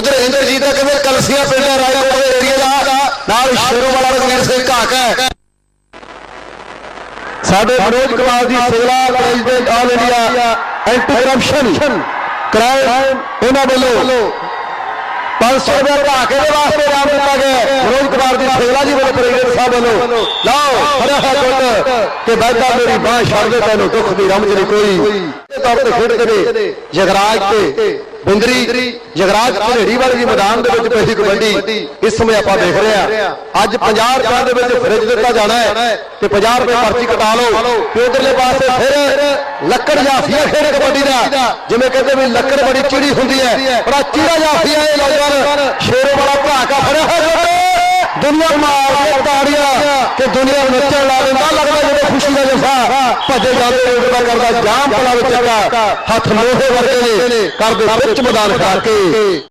ਉਧਰ ਇੰਦਰਜੀਤ ਦਾ ਕਹਿੰਦੇ ਕਲਸੀਆ ਪਿੰਡ ਹੈ ਰਾਏਕੋਟ ਦੇ ਏਰੀਆ ਦਾ। ਨਾਲ ਸ਼ੇਰੋ ਵਾਲਾ ਰਗਵੀਰ ਸਿੰਘ ਘਾਕ ਹੈ। ਸਾਡੇ Manoj Kumar ji ਸਿਵਲਾ president all India anti corruption crime ਇਹਨਾਂ ਵੱਲੋਂ 500 ਰੁਪਏ ਘਾ ਕੇ ਦੇ ਵਾਸਤੇ ਨਾਮ ਦਿੱਤਾ ਗਿਆ ਮਨੋਜ ਕੁਮਾਰ ਜੀ ਸਿਵਲਾ ਜੀ ਵੱਲੋਂ ਪ੍ਰੈਜ਼ੀਡੈਂਟ ਸਾਹਿਬ ਵੱਲੋਂ। ਲਾਓ ਫੜਿਆ ਹੈ ਗੁੱਟ ਕਿ ਬੈਠਾ ਮੇਰੀ ਬਾਹ ਛੱਡ ਦੇ, ਤੈਨੂੰ ਦੁੱਖ ਦੀ ਰਮਜ ਨਹੀਂ ਕੋਈ। ਤੌਰ ਤੇ ਖੇਡਦੇ ਨੇ ਜਗਰਾਜ ਤੇ ਬਿੰਦਰੀ ਜਗਰਾਜ ਘੜੇੜੀ ਵਾਲੇ ਦੀ ਮੈਦਾਨ ਦੇ ਵਿੱਚ ਪਹਿਲੀ ਕਬੱਡੀ ਇਸ ਸਮੇਂ ਆਪਾਂ ਦੇਖ ਰਹੇ ਹਾਂ। ਅੱਜ 50 ਰੁਪਏ ਦੇ ਵਿੱਚ ਫ੍ਰਿਜ ਦਿੱਤਾ ਜਾਣਾ ਹੈ ਤੇ 50 ਰੁਪਏ ਪਰਚੀ ਕਟਾ ਲਓ। ਤੇ ਉਧਰਲੇ ਪਾਸੇ ਫਿਰ ਲੱਕੜ ਜਾਫੀਆ ਖੇਡ ਕਬੱਡੀ ਦਾ। ਜਿਵੇਂ ਕਹਿੰਦੇ ਵੀ ਲੱਕੜ ਬੜੀ ਚਿੜੀ ਹੁੰਦੀ ਹੈ। ਬੜਾ ਚੀੜਾ ਜਾਫੀਆ ਇਹ ਨੌਜਵਾਨ ਸ਼ੇਰੋ ਵਾਲਾ ਭਾਕਾ ਫੜਿਆ ਹੋਇਆ ਦੁਨੀਆ ਮਾਰ ਕੇ ਤਾੜੀਆਂ ਕਿ ਦੁਨੀਆ ਨੱਚਣ ਲਾ ਲੱਗਦਾ ਜਦੋਂ ਖੁਸ਼ੀ ਦਾ ਜਫਾ ਭੱਜੇ ਜਾਂਦੇ ਉੱਡਦਾ ਕਰਦਾ, ਜਾਮ ਪਲਾ ਵਿੱਚ ਹੱਥ ਲੋਹੇ ਵਰਗੇ ਨੇ ਕਰਦੇ ਵਿੱਚ ਮੈਦਾਨ ਖਾ ਕੇ।